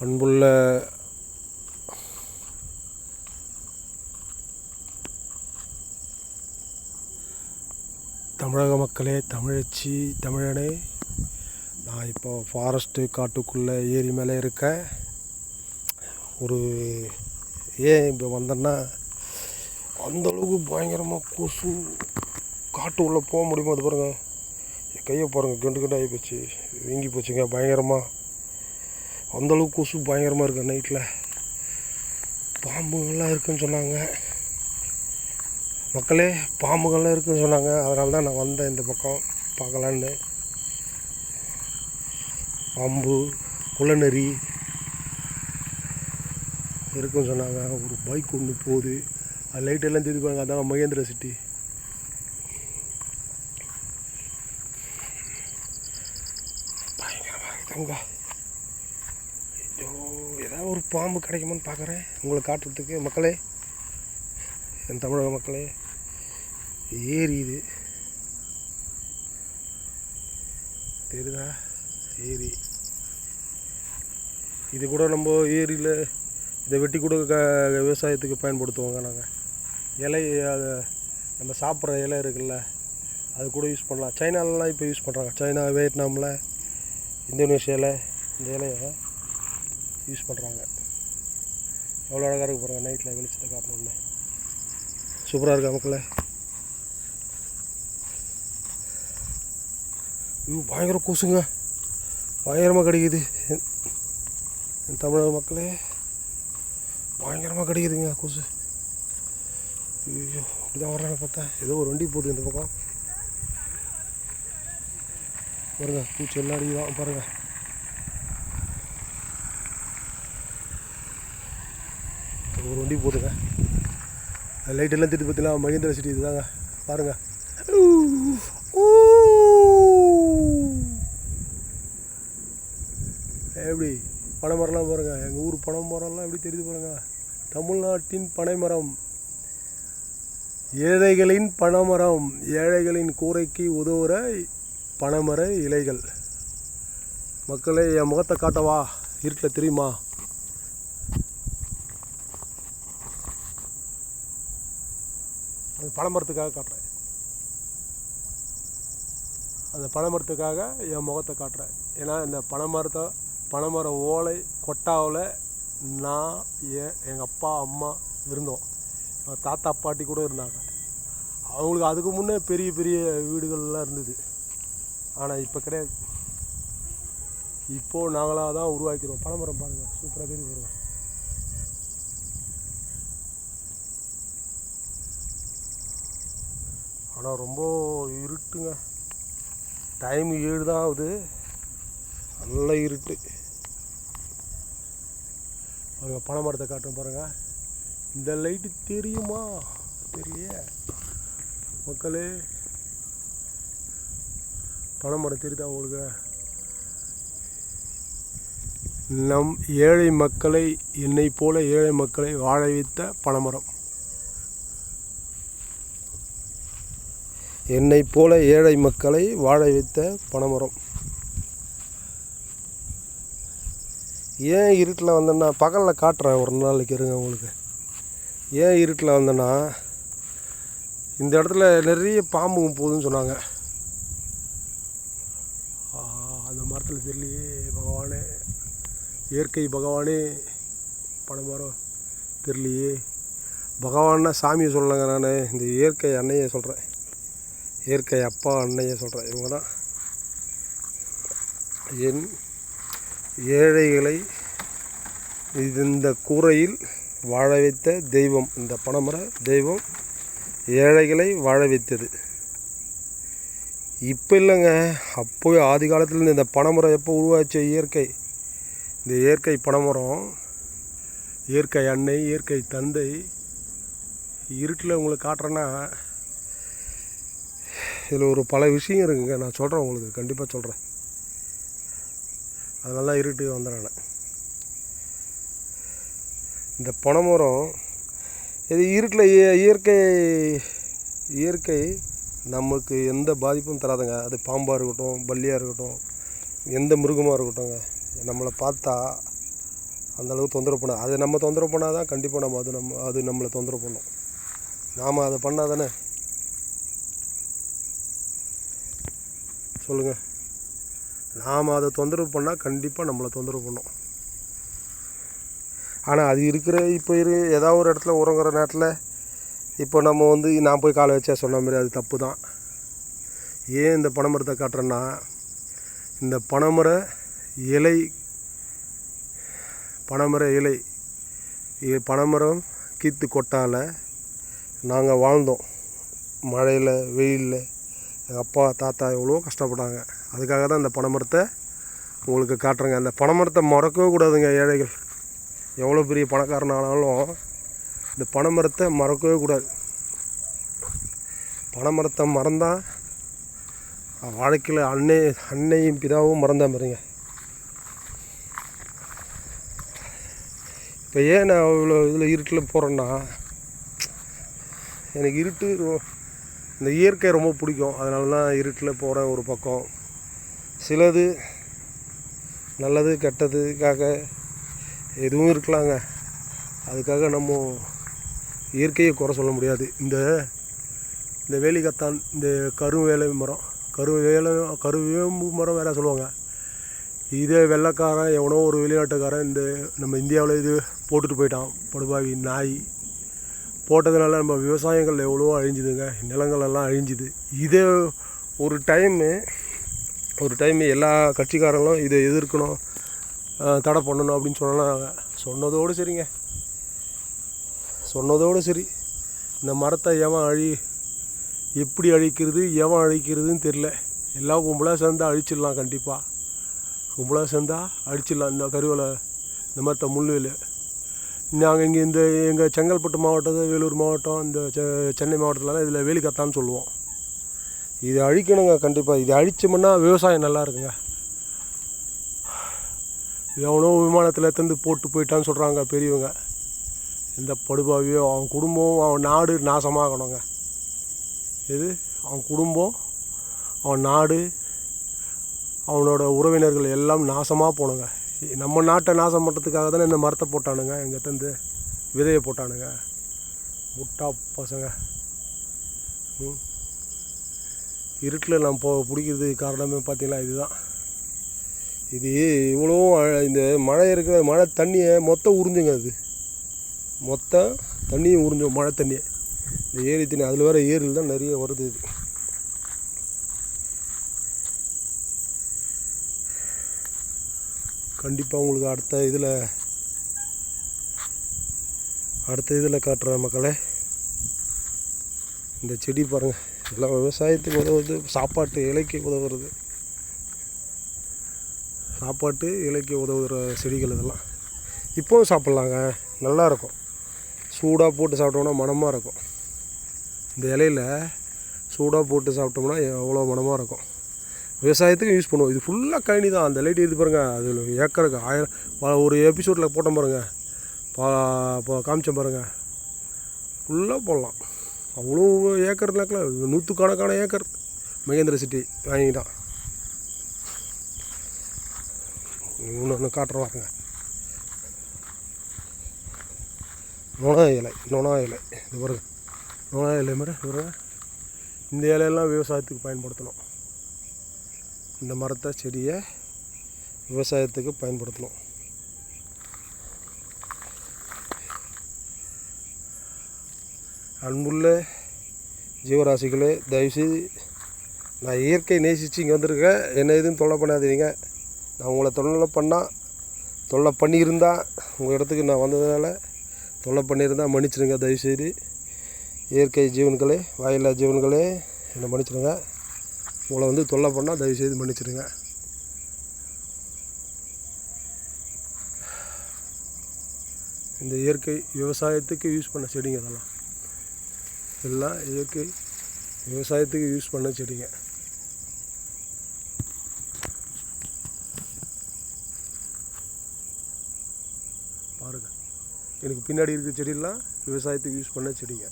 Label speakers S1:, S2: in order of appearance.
S1: அன்புள்ள தமிழக மக்களே தமிழச்சி தமிழனே நான் இப்போ ஃபாரஸ்ட்டு காட்டுக்குள்ளே ஏரி மேலே இருக்கேன். ஒரு ஏன் இப்போ வந்தேன்னா அந்த அளவுக்கு பயங்கரமாக கொசு காட்டு உள்ளே போக முடியுமா? அது பாருங்கள் என் கையை பாருங்கள் கெண்டு கெண்டு ஆகி போச்சு வீங்கி போச்சுங்க பயங்கரமாக அந்தளவுக்கு கொசு பயங்கரமாக இருக்கு நைட்டில் பாம்புகள்லாம் இருக்குன்னு சொன்னாங்க. மக்களே பாம்புகள்லாம் இருக்குன்னு சொன்னாங்க. அதனால தான் நான் வந்தேன் இந்த பக்கம் பார்க்கலான்னு. பாம்பு குளநெறி இருக்குன்னு சொன்னாங்க. ஒரு பைக் ஒன்று போகுது. அது லைட்டெல்லாம் எல்லாம் பாருங்க. அதான் மகேந்திர சிட்டி பயங்கரமாக இருக்குங்க ஐயோ ஏதாவது ஒரு பாம்பு கிடைக்குமான்னு பார்க்குறேன். உங்களை காட்டுறதுக்கு மக்களே. என் தமிழக மக்களே ஏரி இது. தெரியுதா? ஏரி. இது கூட நம்ம ஏரியில் இதை வெட்டி கூட க விவசாயத்துக்கு பயன்படுத்துவோங்க நாங்கள் இலை அதை நம்ம சாப்பிட்ற இலை இருக்குல்ல அது கூட யூஸ் பண்ணலாம். சைனாலலாம் இப்போ யூஸ் பண்ணுறாங்க சைனா வியட்நாமில் இந்தோனேஷியாவில் இந்த இலையை யூஸ் பண்ணுறாங்க எவ்வளோ அழகாக இருக்கு பாருங்கள் நைட்டில் வெளிச்சத்தை காட்டணும்னு. சூப்பராக இருக்கா மக்களே ஐயோ பயங்கர கொசுங்க. பயங்கரமாக கிடைக்குது. என் தமிழக மக்களே பயங்கரமாக கிடைக்குதுங்க கொசு. ஐயோ இப்படிதான் வர்றாங்க பார்த்தா. ஏதோ ஒரு வண்டி போட்டு இந்த பக்கம். பாருங்க பூச்சி எல்லாம் அடிக்குதான். பாருங்க. ஒரு வண்டி போகுதுங்க லைட் எல்லாம் திட்டு பார்த்தீங்களா? மகேந்திர சிட்டி இதுதாங்க. பாருங்க. எப்படி? பனைமரம்லாம் பாருங்க. எங்கள் ஊர் பனை மரம்லாம் எப்படி தெரியுது பாருங்க. தமிழ்நாட்டின் பனைமரம். ஏழைகளின் பனைமரம். ஏழைகளின் கூரைக்கு உதவுற பனைமர இலைகள். மக்களை என் முகத்தை காட்டவா? இருட்டில் தெரியுமா? அது பனைமரத்துக்காக காட்டுறேன். அந்த பனைமரத்துக்காக என் முகத்தை காட்டுறேன். ஏன்னா இந்த பனைமரத்தை பனைமர ஓலை கொட்டாவில் நான் என் எங்கள் அப்பா அம்மா இருந்தோம். எங்கள் தாத்தா பாட்டி கூட இருந்தாங்க. அவங்களுக்கு அதுக்கு முன்னே பெரிய பெரிய வீடுகள்லாம் இருந்தது. ஆனால் இப்போ கிடையாது. இப்போது நாங்களாக தான் உருவாக்கிறோம். பனைமரம் பாருங்கள் சூப்பராக தெரியுது வருவோம் ஆனால் ரொம்ப இருட்டுங்க. டைம் ஏழு தான் ஆகுது. நல்ல இருட்டு. பாருங்க பனை மரத்தை காட்டும் பாருங்கள் இந்த லைட்டு தெரியுமா? தெரியலையே. மக்களே. பனை மரம் தெரியுதா உங்களுக்கு? நம் ஏழை மக்களை என்னை போல ஏழை மக்களை வாழ வைத்த பனைமரம் என்னை போல ஏழை மக்களை வாழ வைத்த பனைமரம். ஏன் இருட்டில் வந்தேன்னா பகலில் காட்டுறேன் ஒரு நாளைக்கு இருங்க உங்களுக்கு. ஏன் இருட்டில் வந்தேன்னா இந்த இடத்துல நிறைய பாம்புங்க போகுதுன்னு சொன்னாங்க. அந்த மரத்தில் தெரியலையே பகவானே. இயற்கை பகவானே பனைமரம் தெரியலையே. பகவான்னா சாமியை சொல்லலைங்க நான் இந்த இயற்கை அன்னையை சொல்கிறேன். இயற்கை அப்பா அன்னையை சொல்கிறேன் இவங்க தான் என் ஏழைகளை இது இந்த கூரையில் வாழ வைத்த தெய்வம். இந்த பனைமர தெய்வம் ஏழைகளை வாழ வைத்தது. இப்போ இல்லைங்க. அப்போவே ஆதி காலத்தில் இந்த பனைமரம் எப்போ உருவாச்ச? இயற்கை. இந்த இயற்கை பனைமரம் இயற்கை அன்னை இயற்கை தந்தை இருட்டில் உங்களுக்கு காட்டுறேன்னா இதில் ஒரு பல விஷயம் இருக்குங்க. நான் சொல்கிறேன் உங்களுக்கு. கண்டிப்பாக சொல்கிறேன் அதனால தான் இருட்டுக்கு வந்தேன் நான். இந்த பனைமரம் இது இருட்டில் இய- இயற்கை இயற்கை நமக்கு எந்த பாதிப்பும் தராதுங்க. அது பாம்பாக இருக்கட்டும் பல்லியாக இருக்கட்டும் எந்த மிருகமாக இருக்கட்டும்ங்க. நம்மளை பார்த்தா அந்தளவுக்கு தொந்தரவு பண்ணாது அது நம்ம தொந்தரவு பண்ணால் தான் கண்டிப்பாக நம்ம அது நம்ம அது நம்மளை தொந்தரவு பண்ணும். நாம் அதை பண்ணால் தானே சொல்லுங்கள் நாம் அதை தொந்தரவு பண்ணால் கண்டிப்பாக நம்மளை தொந்தரவு பண்ணும். ஆனால் அது இருக்கிற இப்போ இரு ஏதாவது ஒரு இடத்துல உறங்குற நேரத்தில் இப்போ நம்ம வந்து நான் போய் காலை வச்சா சொன்ன மாதிரி அது தப்பு தான் ஏன் இந்த பனைமரத்தை காட்டுறேன்னா இந்த பனைமர இலை பனைமர இலை இ- பனைமரம் கீத்து கொட்டால் நாங்கள் வாழ்ந்தோம். மழையில் வெயிலில் எங்கள் அப்பா தாத்தா எவ்வளோ கஷ்டப்பட்டாங்க. அதுக்காக தான் இந்த பனைமரத்தை உங்களுக்கு காட்டுறேங்க. அந்த பனைமரத்தை மறக்கவே கூடாதுங்க ஏழைகள். எவ்வளோ பெரிய பணக்காரனானாலும் இந்த பனைமரத்தை மறக்கவே கூடாது. பனைமரத்தை மறந்தால் வாழ்க்கையில் அன்னை அன்னையும் பிதாவும் மறந்தா மாதிரிங்க இப்போ ஏன் நான் இவ்வளோ இதில் இருட்டில் போகிறேன்னா எனக்கு இருட்டு இந்த இயற்கை ரொம்ப பிடிக்கும். அதனால தான் இருட்டில் போகிறேன் ஒரு பக்கம். சிலது நல்லது கெட்டதுக்காக எதுவும் இருக்கலாங்க. அதுக்காக நம்ம இயற்கையை குறை சொல்ல முடியாது. இந்த இந்த வேலிக்கத்தான் இந்த கருவேலை மரம். கருவேலை கருவேம்பு மரம் வேற சொல்லுவாங்க. இதே வெள்ளைக்காரன் எவனோ ஒரு வெளிநாட்டுக்காரன் இந்த நம்ம இந்தியாவில் இது போட்டுட்டு போயிட்டான். படுபாவி நாய். போட்டதுனால நம்ம விவசாயங்கள் எவ்வளவோ அழிஞ்சுதுங்க. நிலங்கள் எல்லாம் அழிஞ்சுது. இதே ஒரு டைமு ஒரு டைம் எல்லா கட்சிக்காரங்களும் இதை எதிர்க்கணும் தடை பண்ணணும் அப்படின்னு சொன்னாங்க. சொன்னதோடு சரிங்க. சொன்னதோடு சரி. இந்த மரத்தை எவன் அழி எப்படி அழிக்கிறது எவன் அழிக்கிறதுன்னு தெரில எல்லாம் கும்பலாக சேர்ந்தால் அழிச்சிடலாம் கண்டிப்பாக கும்பலாக சேர்ந்தால் அழிச்சிடலாம். இந்த கருவேலை இந்த மரத்தை முள்ளுவேலு. நாங்கள் இங்கே இந்த எங்கள் செங்கல்பட்டு மாவட்டம் வேலூர் மாவட்டம் இந்த செ- சென்னை மாவட்டத்திலலாம் இதில் வேலிக்கத்தான்னு சொல்லுவோம். இதை அழிக்கணுங்க கண்டிப்பாக இதை அழிச்சோம்னா விவசாயம் நல்லா இருக்குங்க. எவனோ விமானத்தில் எடுத்துந்து போட்டு போயிட்டான்னு சொல்கிறாங்க பெரியவங்க. இந்த படுபாவியோ அவன் குடும்பம் அவன் நாடு நாசமாகணுங்க. இது அவன் குடும்பம் அவன் நாடு அவனோட உறவினர்கள் எல்லாம் நாசமாக போனோங்க நம்ம நாட்டை நாசம் பண்ணுறதுக்காக தானே இந்த மரத்தை போட்டானுங்க. எங்கிட்டேருந்து விதையை போட்டானுங்க. முட்டா பசங்க. ம். இருட்டில் நான் போ பிடிக்கிறதுக்கு காரணமே பார்த்தீங்களா? இதுதான். இது இவ்வளோ இந்த மழை இருக்கிற மழை தண்ணியை மொத்தம் உறிஞ்சுங்க அது. மொத்தம் தண்ணியும் உறிஞ்சும் மழை தண்ணியை. இந்த ஏரி தண்ணி அதில் வேறு ஏரியில் தான் நிறைய வருது இது. கண்டிப்பாக உங்களுக்கு அடுத்த இதில் அடுத்த இதில் காட்டுற மக்களே. இந்த செடி பாருங்கள் எல்லாம் விவசாயத்துக்கு உதவுது சாப்பாட்டு இலைக்கு உதவுறது. சாப்பாட்டு இலைக்கு உதவுகிற செடிகள் இதெல்லாம். இப்போவும் சாப்பிட்லாங்க நல்லா இருக்கும். சூடாக போட்டு சாப்பிட்டோம்னா மணமாக இருக்கும். இந்த இலையில சூடாக போட்டு சாப்பிட்டோம்னா எவ்வளோ மணமாக இருக்கும். விவசாயத்துக்கு யூஸ் பண்ணுவோம். இது ஃபுல்லாக கழனி தான். அந்த லைட் இது பாருங்கள் அதில் ஏக்கருக்கு ஆயிரம் ப- ஒரு எபிசோடில் போட்டோம் பாருங்கள் பா இப்போ காமிச்சோம் பாருங்கள் ஃபுல்லாக போடலாம். அவ்வளோ ஏக்கர் நூற்று நூற்றுக்கணக்கான ஏக்கர். மகேந்திர சிட்டி வாங்கிட்டான். இன்னொன்று ஒன்று காட்டுறோம் வாங்க நுணா இலை நுணா இலை. இது பாருங்கள் நுணா இலை மாதிரி இது இந்த இலையெல்லாம் விவசாயத்துக்கு பயன்படுத்தணும். இந்த மரத்தை செடியை விவசாயத்துக்கு பயன்படுத்தணும். அன்புள்ள ஜீவராசிகளே தயவுசெய்து நான் இயற்கை நேசித்து இங்கே வந்திருக்கேன். என்ன எதுவும் தொல்லை பண்ணாதீங்க. நான் உங்களை தொல்லை பண்ணால் தொல்லை பண்ணியிருந்தால் உங்கள் இடத்துக்கு நான் வந்ததால் தொல்லை பண்ணியிருந்தால் மன்னிச்சிடுங்க. தயவுசெய்து இயற்கை ஜீவன்களே வாயில்லா ஜீவன்களே என்னை மன்னிச்சிடுங்க. உங்களை வந்து தொல்லை பண்ணால் தயவுசெய்து மன்னிச்சிடுங்க. இந்த இயற்கை விவசாயத்துக்கு யூஸ் பண்ண செடிங்க இதெல்லாம். எல்லாம் இயற்கை விவசாயத்துக்கு யூஸ் பண்ண செடிங்க. பாருங்கள் எனக்கு பின்னாடி இருக்க செடியெல்லாம் விவசாயத்துக்கு யூஸ் பண்ண செடிங்க.